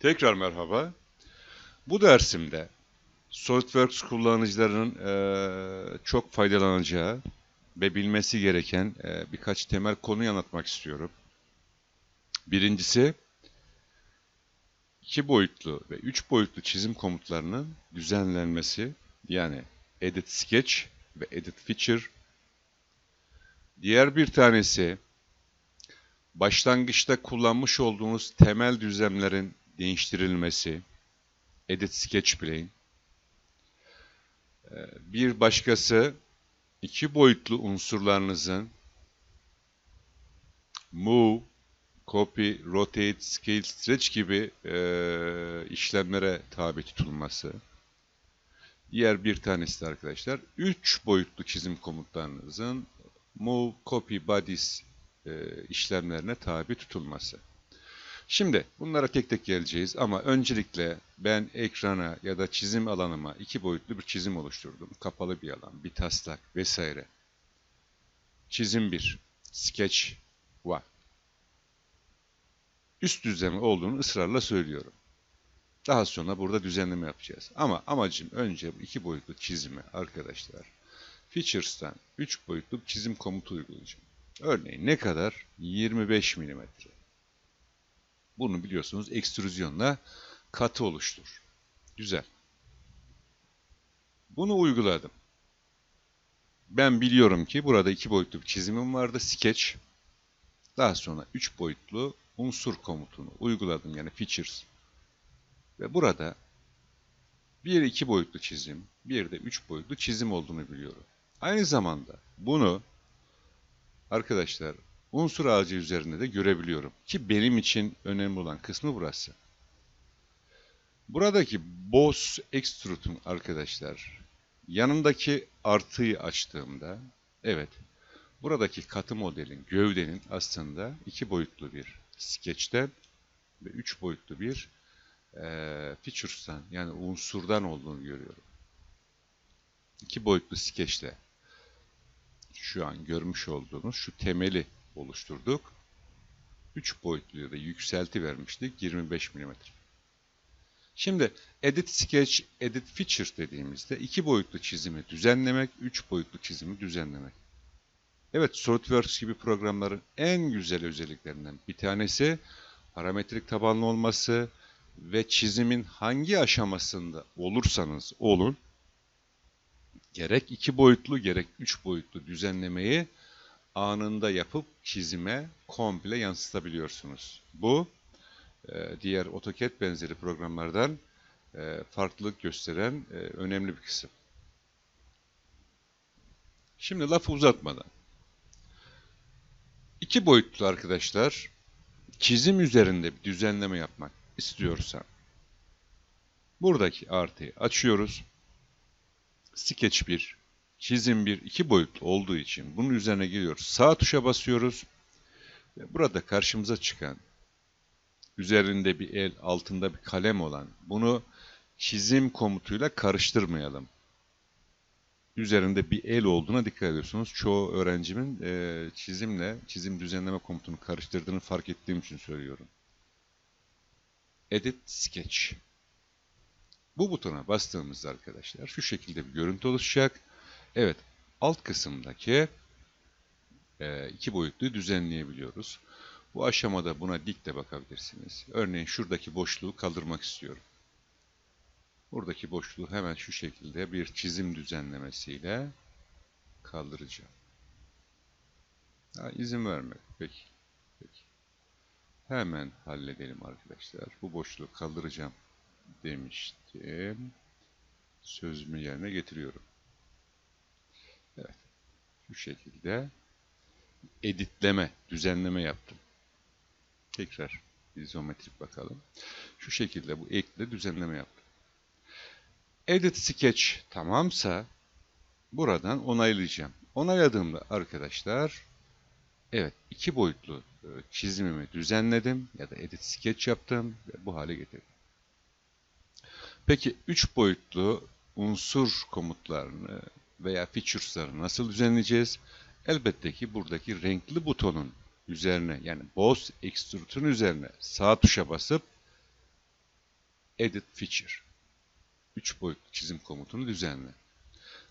Tekrar merhaba. Bu dersimde SolidWorks kullanıcılarının eee, çok faydalanacağı ve bilmesi gereken eee, birkaç temel konuyu anlatmak istiyorum. Birincisi, iki boyutlu ve üç boyutlu çizim komutlarının düzenlenmesi, yani Edit Sketch ve Edit Feature. Diğer bir tanesi, başlangıçta kullanmış olduğunuz temel düzlemlerin değiştirilmesi, Edit Sketch Plane. Ee, Bir başkası, iki boyutlu unsurlarınızın Move, Copy, Rotate, Scale, Stretch gibi eee, işlemlere tabi tutulması. Diğer bir tanesi de arkadaşlar, üç boyutlu çizim komutlarınızın Move, Copy, Bodies eee, işlemlerine tabi tutulması. Şimdi bunlara tek tek geleceğiz ama öncelikle ben ekrana ya da çizim alanıma iki boyutlu bir çizim oluşturdum. Kapalı bir alan, bir taslak vesaire. Çizim 1, Sketch 1. Üst düzleme olduğunu ısrarla söylüyorum. Daha sonra burada düzenleme yapacağız. Ama amacım önce bu iki boyutlu çizimi arkadaşlar. Features'tan 3 boyutlu çizim komutu uygulayacağım. Örneğin ne kadar? 25 milimetre. Bunu biliyorsunuz ekstrüzyonla katı oluştur. Güzel. Bunu uyguladım. Ben biliyorum ki burada iki boyutlu bir çizimim vardı. Sketch. Daha sonra üç boyutlu unsur komutunu uyguladım. Yani features. Ve burada bir iki boyutlu çizim, bir de üç boyutlu çizim olduğunu biliyorum. Aynı zamanda bunu arkadaşlar unsur ağacı üzerinde de görebiliyorum. Ki benim için önemli olan kısmı burası. Buradaki Boss Extrude'un arkadaşlar yanındaki artıyı açtığımda evet buradaki katı modelin, gövdenin aslında iki boyutlu bir sketch'ten ve üç boyutlu bir eee features'tan yani unsurdan olduğunu görüyorum. İki boyutlu sketch'te şu an görmüş olduğunuz şu temeli oluşturduk. 3 boyutluya da yükselti vermiştik 25 mm. Şimdi Edit Sketch, Edit Feature dediğimizde iki boyutlu çizimi düzenlemek, üç boyutlu çizimi düzenlemek. Evet, SolidWorks gibi programların en güzel özelliklerinden bir tanesi parametrik tabanlı olması ve çizimin hangi aşamasında olursanız olun, gerek iki boyutlu gerek üç boyutlu düzenlemeyi anında yapıp çizime komple yansıtabiliyorsunuz. Bu e, diğer AutoCAD benzeri programlardan e, farklılık gösteren e, önemli bir kısım. Şimdi lafı uzatmadan. iki boyutlu arkadaşlar çizim üzerinde bir düzenleme yapmak istiyorsan buradaki artıyı açıyoruz. Sketch 1, çizim 1 iki boyutlu olduğu için bunun üzerine geliyoruz. Sağ tuşa basıyoruz. Burada karşımıza çıkan üzerinde bir el, altında bir kalem olan bunu çizim komutuyla karıştırmayalım. Üzerinde bir el olduğuna dikkat ediyorsunuz. Çoğu öğrencimin e, çizimle çizim düzenleme komutunu karıştırdığını fark ettiğim için söylüyorum. Edit Sketch. Bu butona bastığımızda arkadaşlar şu şekilde bir görüntü oluşacak. Evet, alt kısımdaki e, iki boyutlu düzenleyebiliyoruz. Bu aşamada buna dik de bakabilirsiniz. Örneğin şuradaki boşluğu kaldırmak istiyorum. Buradaki boşluğu hemen şu şekilde bir çizim düzenlemesiyle kaldıracağım. Ha, izin vermedi. Peki. Peki. Hemen halledelim arkadaşlar. Bu boşluğu kaldıracağım demiştim. Sözümü yerine getiriyorum. Şu şekilde editleme, düzenleme yaptım. Tekrar izometrik bakalım. Şu şekilde bu ekle düzenleme yaptım. Edit Sketch tamamsa buradan onaylayacağım. Onayladığımda arkadaşlar evet iki boyutlu e, çizimimi düzenledim ya da Edit Sketch yaptım ve bu hale getirdim. Peki üç boyutlu unsur komutlarını veya features'ları nasıl düzenleyeceğiz? Elbette ki buradaki renkli butonun üzerine yani Boss Extrude'un üzerine sağ tuşa basıp Edit Feature. 3 boyutlu çizim komutunu düzenle.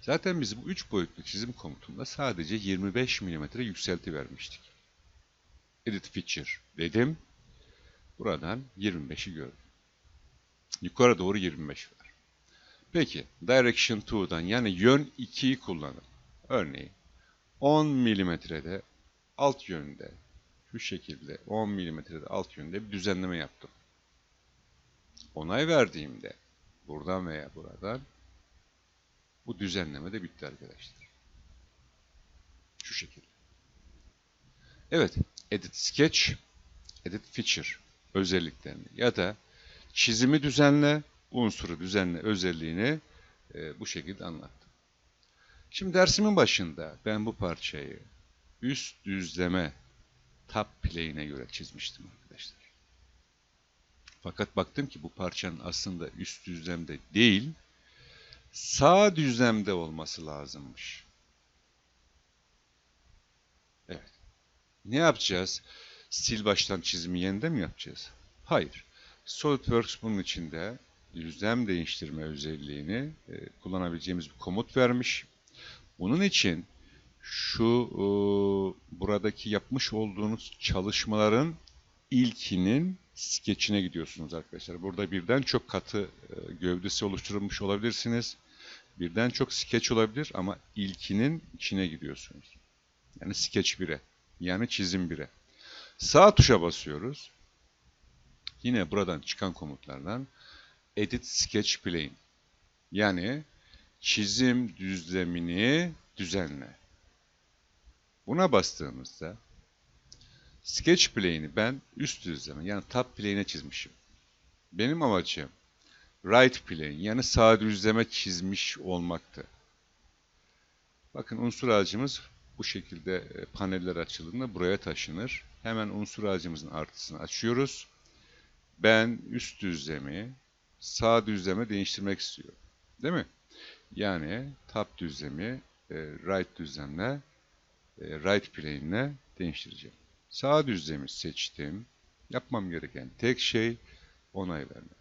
Zaten biz bu 3 boyutlu çizim komutunda sadece 25 mm yükselti vermiştik. Edit Feature dedim. Buradan 25'i gördüm. Yukarı doğru 25 var. Peki Direction 2'dan yani yön 2'yi kullanın. Örneğin 10 milimetrede alt yönde şu şekilde 10 milimetrede alt yönde bir düzenleme yaptım. Onay verdiğimde buradan veya buradan bu düzenleme de bitti arkadaşlar. Şu şekilde. Evet, Edit Sketch, Edit Feature özelliklerini ya da çizimi düzenle, unsuru düzenle özelliğini e, bu şekilde anlattım. Şimdi dersimin başında ben bu parçayı üst düzleme top plane'e göre çizmiştim arkadaşlar. Fakat baktım ki bu parçanın aslında üst düzlemde değil, sağ düzlemde olması lazımmış. Evet. Ne yapacağız? Sil baştan çizimi yeniden mi yapacağız? Hayır. SolidWorks bunun içinde düzlem değiştirme özelliğini e, kullanabileceğimiz bir komut vermiş. Bunun için şu e, buradaki yapmış olduğunuz çalışmaların ilkinin skeçine gidiyorsunuz arkadaşlar. Burada birden çok katı e, gövdesi oluşturulmuş olabilirsiniz. Birden çok skeç olabilir ama ilkinin içine gidiyorsunuz. Yani skeç 1'e. Yani çizim 1'e. Sağ tuşa basıyoruz. Yine buradan çıkan komutlardan Edit Sketch Plane. Yani çizim düzlemini düzenle. Buna bastığımızda Sketch Plane'i ben üst düzleme yani top plane'e çizmişim. Benim amacım right plane yani sağ düzleme çizmiş olmaktı. Bakın unsur ağacımız bu şekilde e, paneller açıldığında buraya taşınır. Hemen unsur ağacımızın artısını açıyoruz. Ben üst düzlemi sağ düzleme değiştirmek istiyorum. Değil mi? Yani top düzlemi e, right düzlemle e, right plane ile değiştireceğim. Sağ düzlemi seçtim. Yapmam gereken tek şey onay vermek.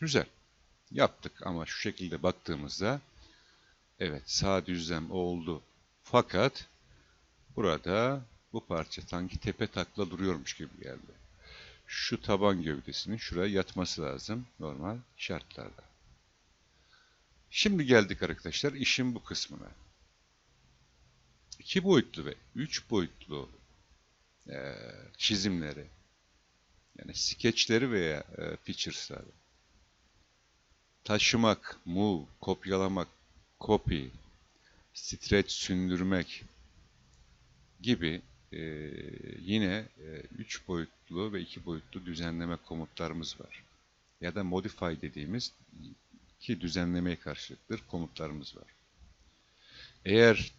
Güzel. Yaptık ama şu şekilde baktığımızda evet sağ düzlem oldu. Fakat burada bu parça sanki tepe takla duruyormuş gibi geldi. Şu taban gövdesinin şuraya yatması lazım normal şartlarda. Şimdi geldik arkadaşlar işin bu kısmına. İki boyutlu ve üç boyutlu e, çizimleri yani skeçleri veya e, features'ları taşımak, move, kopyalamak, copy, stretch, sündürmek gibi e, yine 3 e, boyutlu ve 2 boyutlu düzenleme komutlarımız var. Ya da modify dediğimiz ki düzenlemeye karşılıktır komutlarımız var. Eğer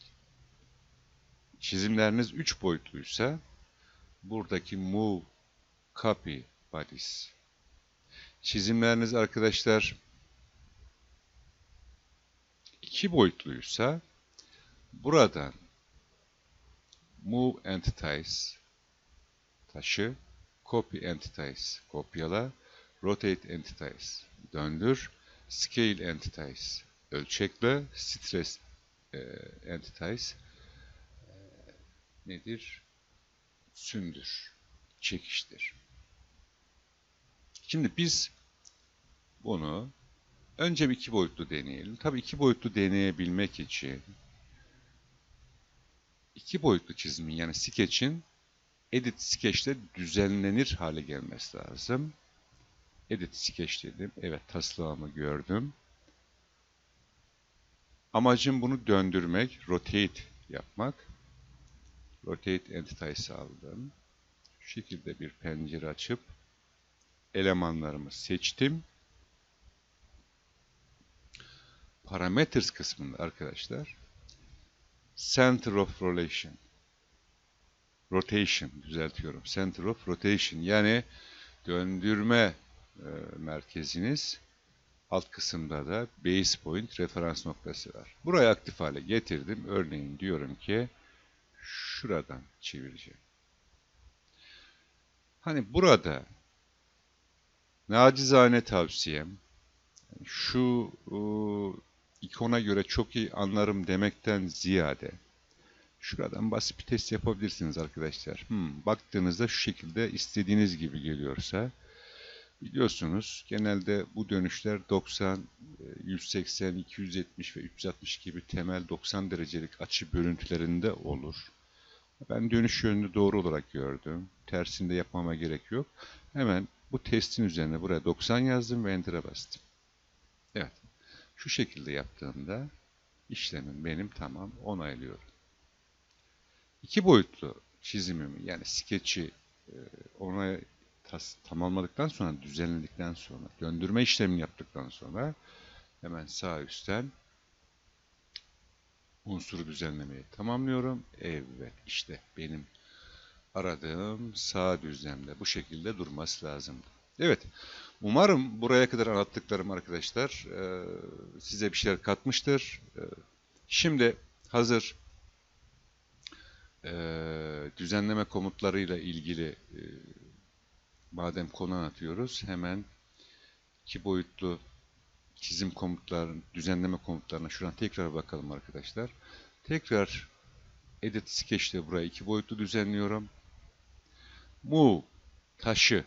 çizimleriniz 3 boyutluysa buradaki move, copy, bodies. Çizimleriniz arkadaşlar iki boyutluysa buradan move entities taşı, copy entities kopyala, rotate entities döndür, scale entities ölçekle, stress e, entities e, nedir? Sündür, çekiştir. Şimdi biz bunu önce bir iki boyutlu deneyelim. Tabii iki boyutlu deneyebilmek için iki boyutlu çizimin yani sketch'in edit sketch'te düzenlenir hale gelmesi lazım. Edit sketch dedim. Evet taslağımı gördüm. Amacım bunu döndürmek, rotate yapmak. Rotate Entities aldım. Şu şekilde bir pencere açıp elemanlarımı seçtim. Parameters kısmında arkadaşlar Center of Rotation Rotation düzeltiyorum. Center of Rotation yani döndürme e, merkeziniz alt kısımda da base point referans noktası var. Burayı aktif hale getirdim. Örneğin diyorum ki şuradan çevireceğim. Hani burada nacizane tavsiyem şu e, ikona göre çok iyi anlarım demekten ziyade şuradan basit bir test yapabilirsiniz arkadaşlar. Hmm, baktığınızda şu şekilde istediğiniz gibi geliyorsa biliyorsunuz genelde bu dönüşler 90, 180, 270 ve 360 gibi temel 90 derecelik açı bölüntülerinde olur. Ben dönüş yönünü doğru olarak gördüm. Tersinde yapmama gerek yok. Hemen bu testin üzerine buraya 90 yazdım ve Enter'a bastım. Şu şekilde yaptığımda işlemim benim tamam onaylıyorum. İki boyutlu çizimimi yani skeçi e, tas, tamamladıktan sonra düzenledikten sonra döndürme işlemini yaptıktan sonra hemen sağ üstten unsuru düzenlemeyi tamamlıyorum. Evet işte benim aradığım sağ düzlemde bu şekilde durması lazım. Evet umarım buraya kadar anlattıklarım arkadaşlar e, size bir şeyler katmıştır. E, şimdi hazır e, düzenleme komutlarıyla ilgili madem konu anlatıyoruz hemen iki boyutlu çizim komutlarının, düzenleme komutlarına şuradan tekrar bakalım arkadaşlar. Tekrar Edit Sketch'te burayı iki boyutlu düzenliyorum. Move taşı.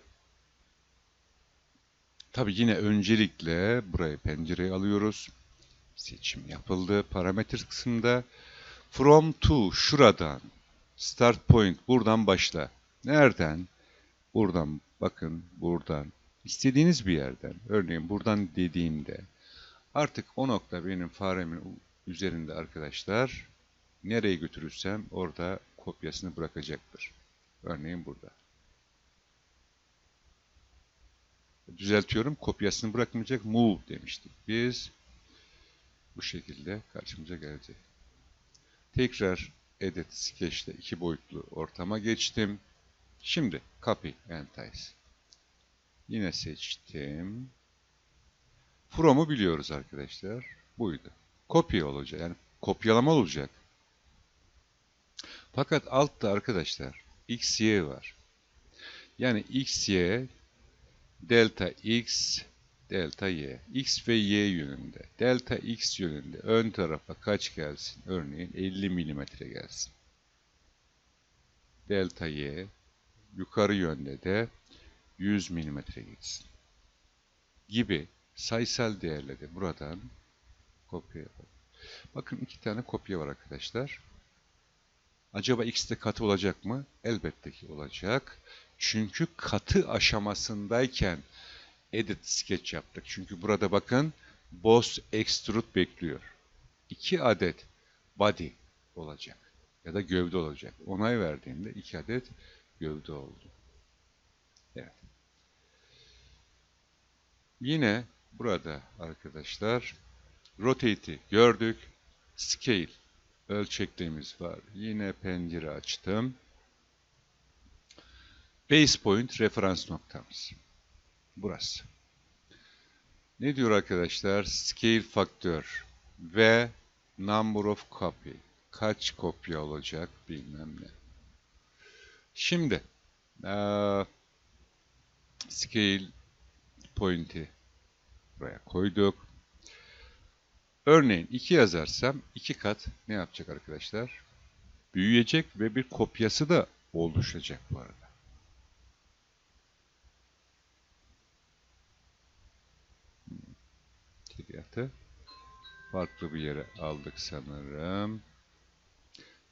Tabi yine öncelikle burayı pencereye alıyoruz. Seçim yapıldı. Parametre kısmında From to şuradan Start point buradan başla. Nereden? Buradan bakın buradan istediğiniz bir yerden, örneğin buradan dediğimde artık o nokta benim faremin üzerinde arkadaşlar nereye götürürsem orada kopyasını bırakacaktır. Örneğin burada. Düzeltiyorum. Kopyasını bırakmayacak. Move demiştik. Biz bu şekilde karşımıza gelecek. Tekrar Edit Sketch'te iki boyutlu ortama geçtim. Şimdi Copy and. Yine seçtim. From'u biliyoruz arkadaşlar. Buydu. Kopya olacak. Yani kopyalama olacak. Fakat altta arkadaşlar x, y var. Yani x, y, delta x, delta y. x ve y yönünde. Delta x yönünde ön tarafa kaç gelsin? Örneğin 50 milimetre gelsin. Delta y yukarı yönde de 100 mm gitsin. Gibi sayısal değerleri buradan kopya yapalım. Bakın iki tane kopya var arkadaşlar. Acaba x'te katı olacak mı? Elbette ki olacak. Çünkü katı aşamasındayken edit sketch yaptık. Çünkü burada bakın boss extrude bekliyor. İki adet body olacak ya da gövde olacak. Onay verdiğimde iki adet gövde oldu. Evet. Yine burada arkadaşlar rotate'i gördük. Scale ölçekliğimiz var. Yine pencere açtım. Base point referans noktamız. Burası. Ne diyor arkadaşlar? Scale faktör ve number of copy. Kaç kopya olacak bilmem ne. Şimdi ee, scale point'i buraya koyduk. Örneğin 2 yazarsam 2 kat ne yapacak arkadaşlar? Büyüyecek ve bir kopyası da oluşacak bu arada. Tiryatı farklı bir yere aldık sanırım.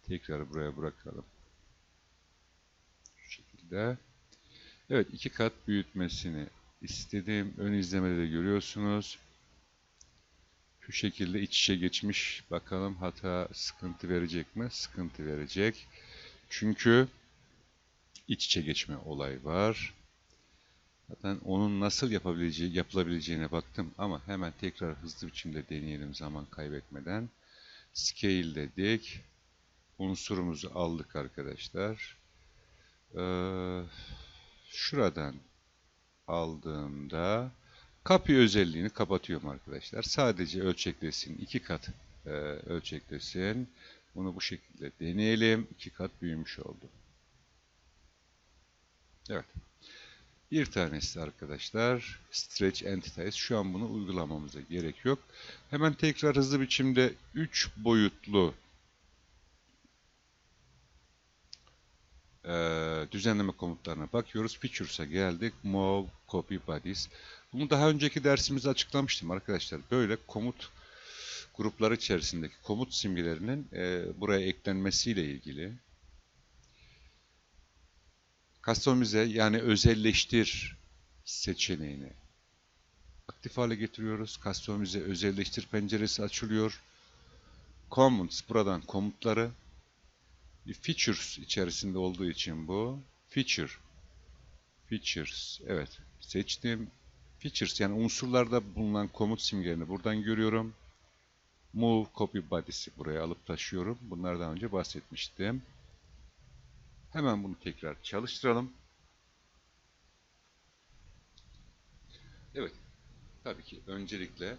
Tekrar buraya bırakalım. Şu şekilde. Evet iki kat büyütmesini istedim. Ön izlemede de görüyorsunuz. Şu şekilde iç içe geçmiş. Bakalım hata sıkıntı verecek mi? Sıkıntı verecek. Çünkü iç içe geçme olay var. Zaten onun nasıl yapabileceği, yapılabileceğine baktım ama hemen tekrar hızlı biçimde deneyelim zaman kaybetmeden. Scale dedik. Unsurumuzu aldık arkadaşlar. Ee, şuradan aldığımda kapı özelliğini kapatıyorum arkadaşlar. Sadece ölçeklesin. iki kat e, ölçeklesin. Bunu bu şekilde deneyelim. İki kat büyümüş oldu. Evet. Bir tanesi arkadaşlar stretch entities. Şu an bunu uygulamamıza gerek yok. Hemen tekrar hızlı biçimde 3 boyutlu e, düzenleme komutlarına bakıyoruz. Features'a geldik. Move, copy, bodies. Bunu daha önceki dersimizde açıklamıştım arkadaşlar. Böyle komut grupları içerisindeki komut simgelerinin e, buraya eklenmesiyle ilgili Customize yani özelleştir seçeneğini aktif hale getiriyoruz. Customize özelleştir penceresi açılıyor. Comments buradan komutları features içerisinde olduğu için bu feature features evet seçtim features yani unsurlarda bulunan komut simgelerini buradan görüyorum. Move copy body'si buraya alıp taşıyorum. Bunlardan önce bahsetmiştim. Hemen bunu tekrar çalıştıralım. Evet. Tabii ki öncelikle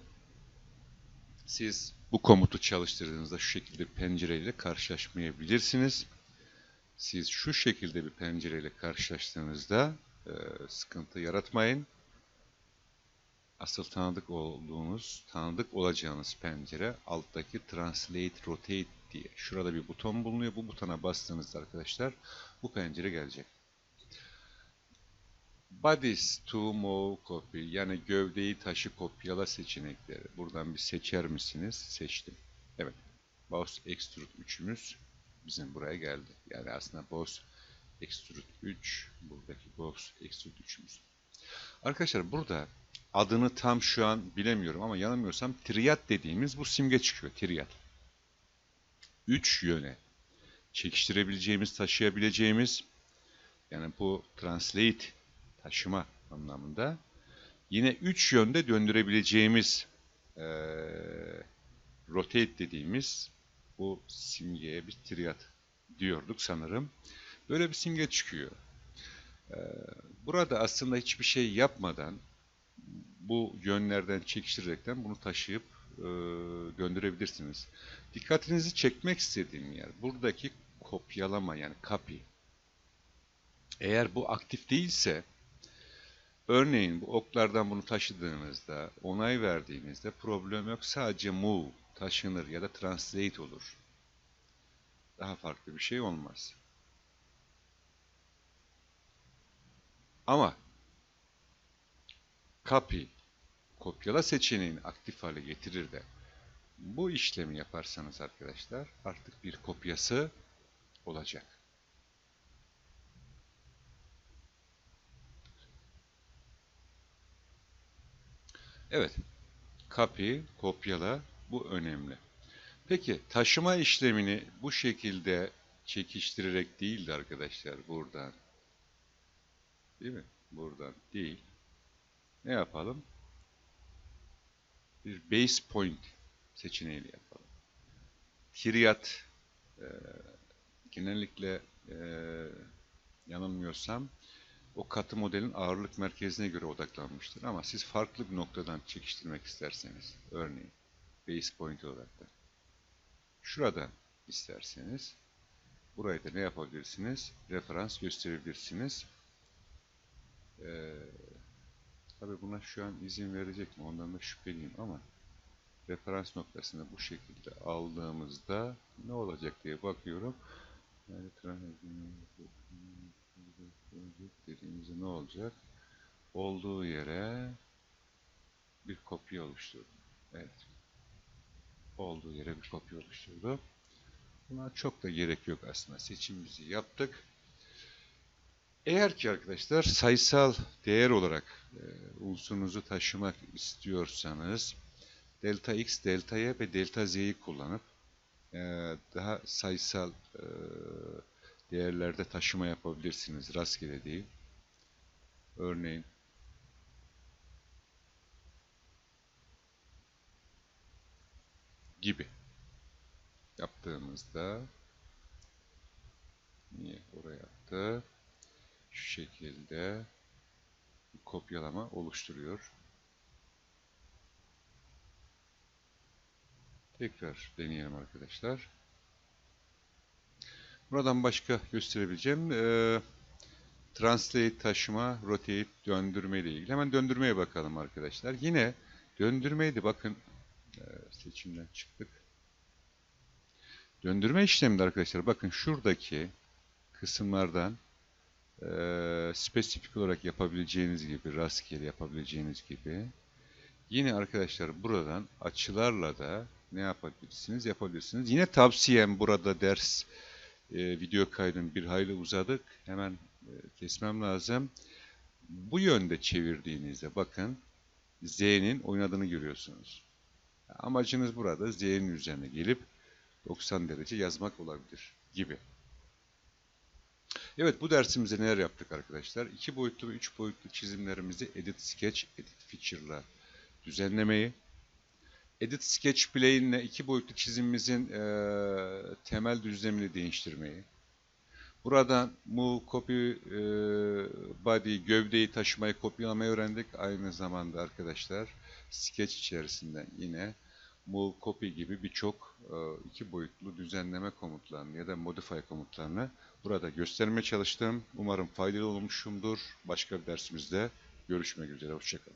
siz bu komutu çalıştırdığınızda şu şekilde pencereyle karşılaşmayabilirsiniz. Siz şu şekilde bir pencereyle karşılaştığınızda e, sıkıntı yaratmayın. Asıl tanıdık olduğunuz, tanıdık olacağınız pencere alttaki Translate Rotate diye. Şurada bir buton bulunuyor. Bu butona bastığınızda arkadaşlar bu pencere gelecek. Bodies to move copy yani gövdeyi taşı kopyala seçenekleri. Buradan bir seçer misiniz? Seçtim. Evet. Boss Extrude 3'ümüz bizim buraya geldi. Yani aslında Boss Extrude 3 buradaki Boss Extrude 3'ümüz. Arkadaşlar burada adını tam şu an bilemiyorum ama yanılmıyorsam triad dediğimiz bu simge çıkıyor. Triad. 3 yöne çekiştirebileceğimiz, taşıyabileceğimiz yani bu translate taşıma anlamında yine 3 yönde döndürebileceğimiz e, rotate dediğimiz bu simgeye bir triad diyorduk sanırım. Böyle bir simge çıkıyor. E, burada aslında hiçbir şey yapmadan bu yönlerden çekiştirerekten bunu taşıyıp e, gönderebilirsiniz. Dikkatinizi çekmek istediğim yer buradaki kopyalama yani copy. Eğer bu aktif değilse örneğin bu oklardan bunu taşıdığınızda onay verdiğinizde problem yok. Sadece move taşınır ya da translate olur. Daha farklı bir şey olmaz. Ama copy kopyala seçeneğini aktif hale getirir de bu işlemi yaparsanız arkadaşlar artık bir kopyası olacak. Evet. Copy, kopyala bu önemli. Peki taşıma işlemini bu şekilde çekiştirerek değildi arkadaşlar buradan. Değil mi? Buradan değil. Ne yapalım? Bir base point seçeneğiyle yapalım. Kiryat genellikle e, yanılmıyorsam o katı modelin ağırlık merkezine göre odaklanmıştır. Ama siz farklı bir noktadan çekiştirmek isterseniz, örneğin base point olarak da şuradan isterseniz burayı da ne yapabilirsiniz? Referans gösterebilirsiniz. Ee, Tabi buna şu an izin verecek mi? Ondan da şüpheliyim ama referans noktasını bu şekilde aldığımızda ne olacak diye bakıyorum. Yani dediğimizde ne olacak? Olduğu yere bir kopya oluşturdu. Evet. Olduğu yere bir kopya oluşturdu. Buna çok da gerek yok aslında. Seçimimizi yaptık. Eğer ki arkadaşlar sayısal değer olarak e, unsurunuzu taşımak istiyorsanız delta x, delta y ve delta z'yi kullanıp e, daha sayısal e, değerlerde taşıma yapabilirsiniz. Rastgele değil. Örneğin gibi yaptığımızda niye oraya attı? Şu şekilde bir kopyalama oluşturuyor. Tekrar deneyelim arkadaşlar. Buradan başka gösterebileceğim. Ee, Translate taşıma, rotate döndürme ile ilgili. Hemen döndürmeye bakalım arkadaşlar. Yine döndürmeydi bakın e, seçimden çıktık. Döndürme işleminde arkadaşlar bakın şuradaki kısımlardan e, spesifik olarak yapabileceğiniz gibi rastgele yapabileceğiniz gibi yine arkadaşlar buradan açılarla da ne yapabilirsiniz yapabilirsiniz. Yine tavsiyem burada ders e, video kaydını bir hayli uzadık. Hemen e, kesmem lazım. Bu yönde çevirdiğinizde bakın Z'nin oynadığını görüyorsunuz. Amacınız burada Z'nin üzerine gelip 90 derece yazmak olabilir gibi. Evet bu dersimizde neler yaptık arkadaşlar? 2 boyutlu ve 3 boyutlu çizimlerimizi Edit Sketch, Edit Feature'la düzenlemeyi, Edit Sketch Plane'le 2 boyutlu çizimimizin e, temel düzlemini değiştirmeyi, buradan Move, Copy, e, Body, gövdeyi taşımayı kopyalamayı öğrendik. Aynı zamanda arkadaşlar Sketch içerisinden yine Move, Copy gibi birçok e, iki boyutlu düzenleme komutlarını ya da Modify komutlarını burada göstermeye çalıştım. Umarım faydalı olmuşumdur. Başka bir dersimizde görüşmek üzere. Hoşçakalın.